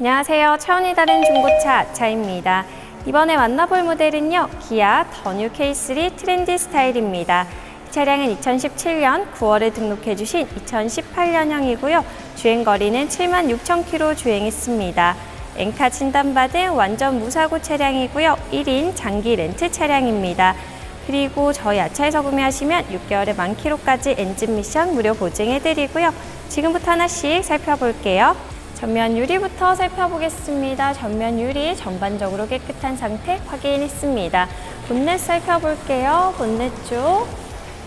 안녕하세요. 차원이 다른 중고차 아차입니다. 이번에 만나볼 모델은요. 기아 더뉴 K3 트렌디 스타일입니다. 이 차량은 2017년 9월에 등록해 주신 2018년형이고요. 주행 거리는 7만 6천 킬로 주행했습니다. 엔카 진단받은 완전 무사고 차량이고요. 1인 장기 렌트 차량입니다. 그리고 저희 아차에서 구매하시면 6개월에 만 킬로까지 엔진 미션 무료 보증해드리고요. 지금부터 하나씩 살펴볼게요. 전면 유리부터 살펴보겠습니다. 전면 유리 전반적으로 깨끗한 상태 확인했습니다. 본넷 살펴볼게요. 본넷 쪽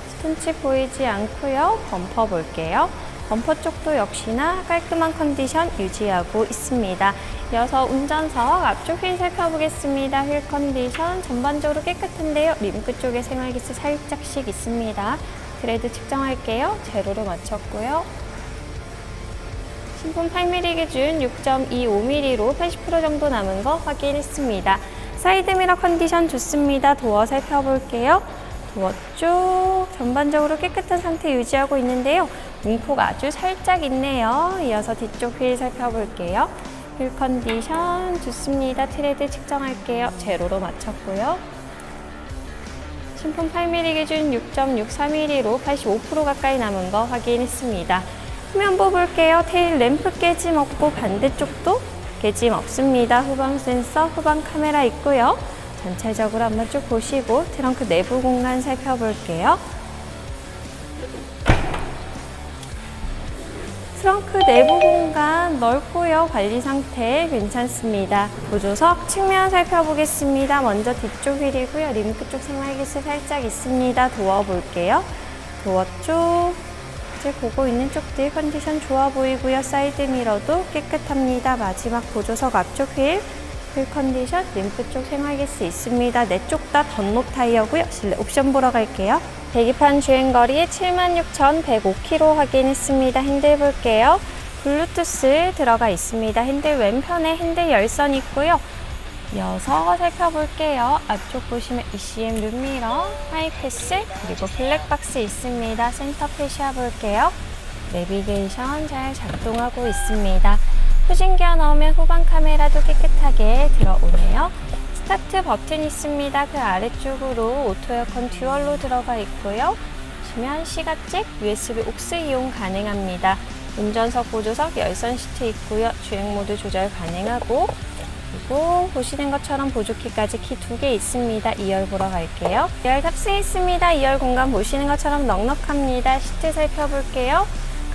스톤치 보이지 않고요. 범퍼 볼게요. 범퍼 쪽도 역시나 깔끔한 컨디션 유지하고 있습니다. 이어서 운전석 앞쪽 휠 살펴보겠습니다. 휠 컨디션 전반적으로 깨끗한데요. 림크 쪽에 생활기스 살짝씩 있습니다. 그래도 측정할게요. 제로로 맞췄고요. 신품 8mm 기준 6.25mm로 80% 정도 남은 거 확인했습니다. 사이드미러 컨디션 좋습니다. 도어 살펴볼게요. 도어 쪽 전반적으로 깨끗한 상태 유지하고 있는데요. 문폭 아주 살짝 있네요. 이어서 뒤쪽 휠 살펴볼게요. 휠 컨디션 좋습니다. 트레드 측정할게요. 제로로 맞췄고요. 신품 8mm 기준 6.63mm로 85% 가까이 남은 거 확인했습니다. 후면부 볼게요. 테일 램프 깨짐 없고 반대쪽도 깨짐 없습니다. 후방 센서, 후방 카메라 있고요. 전체적으로 한번 쭉 보시고 트렁크 내부 공간 살펴볼게요. 트렁크 내부 공간 넓고요. 관리 상태 괜찮습니다. 보조석 측면 살펴보겠습니다. 먼저 뒤쪽 휠이고요. 림크 쪽 생활기스 살짝 있습니다. 도어 볼게요. 도어 쪽 이제 보고 있는 쪽들 컨디션 좋아 보이고요. 사이드 미러도 깨끗합니다. 마지막 보조석 앞쪽 휠, 휠 컨디션, 림프 쪽 생활기스 있습니다. 네쪽다 던롭 타이어고요. 실내 옵션 보러 갈게요. 배기판 주행거리 76,105km 확인했습니다. 핸들 볼게요. 블루투스 들어가 있습니다. 핸들 왼편에 핸들 열선 있고요. 이어서 살펴볼게요. 앞쪽 보시면 ECM 룸미러, 하이패스, 그리고 블랙박스 있습니다. 센터 페시아 볼게요. 내비게이션 잘 작동하고 있습니다. 후진기어 넣으면 후방 카메라도 깨끗하게 들어오네요. 스타트 버튼 있습니다. 그 아래쪽으로 오토 에어컨 듀얼로 들어가 있고요. 보시면 시가잭, USB 옥스 이용 가능합니다. 운전석 보조석 열선 시트 있고요. 주행 모드 조절 가능하고 그리고 보시는 것처럼 보조키까지 키 두 개 있습니다. 2열 보러 갈게요. 2열 탑승했습니다. 2열 공간 보시는 것처럼 넉넉합니다. 시트 살펴볼게요.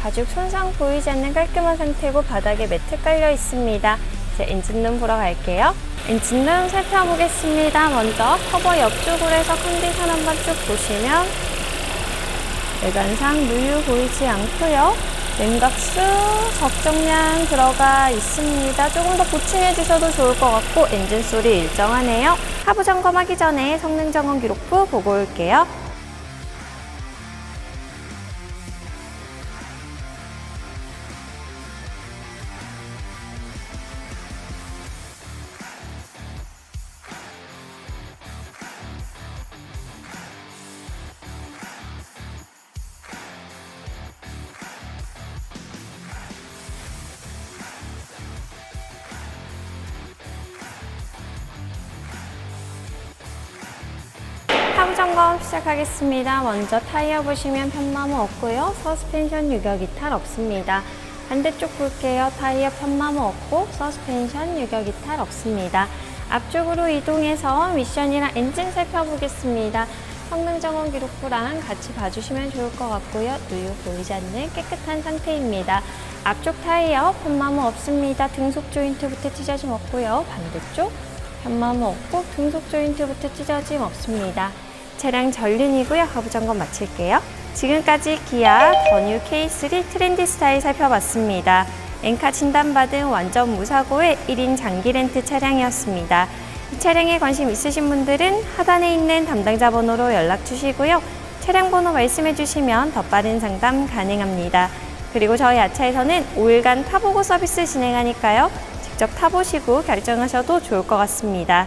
가죽 손상 보이지 않는 깔끔한 상태고 바닥에 매트 깔려 있습니다. 이제 엔진룸 보러 갈게요. 엔진룸 살펴보겠습니다. 먼저 커버 옆쪽으로 해서 컨디션 한번 쭉 보시면 외관상 누유 보이지 않고요. 냉각수 적정량 들어가 있습니다. 조금 더 보충해 주셔도 좋을 것 같고 엔진 소리 일정하네요. 하부 점검하기 전에 성능 점검 기록부 보고 올게요. 점검 시작하겠습니다. 먼저 타이어 보시면 편마모 없고요. 서스펜션 유격 이탈 없습니다. 반대쪽 볼게요. 타이어 편마모 없고 서스펜션 유격 이탈 없습니다. 앞쪽으로 이동해서 미션이랑 엔진 살펴보겠습니다. 성능 점검 기록부랑 같이 봐주시면 좋을 것 같고요. 누유 보이지 않는 깨끗한 상태입니다. 앞쪽 타이어 편마모 없습니다. 등속 조인트부터 찢어짐 없고요. 반대쪽 편마모 없고 등속 조인트부터 찢어짐 없습니다. 차량 전륜이고요. 하부 점검 마칠게요. 지금까지 기아 더뉴 K3 트렌디 스타일 살펴봤습니다. 엔카 진단받은 완전 무사고의 1인 장기 렌트 차량이었습니다. 이 차량에 관심 있으신 분들은 하단에 있는 담당자 번호로 연락 주시고요. 차량 번호 말씀해 주시면 더 빠른 상담 가능합니다. 그리고 저희 아차에서는 5일간 타보고 서비스 진행하니까요. 직접 타보시고 결정하셔도 좋을 것 같습니다.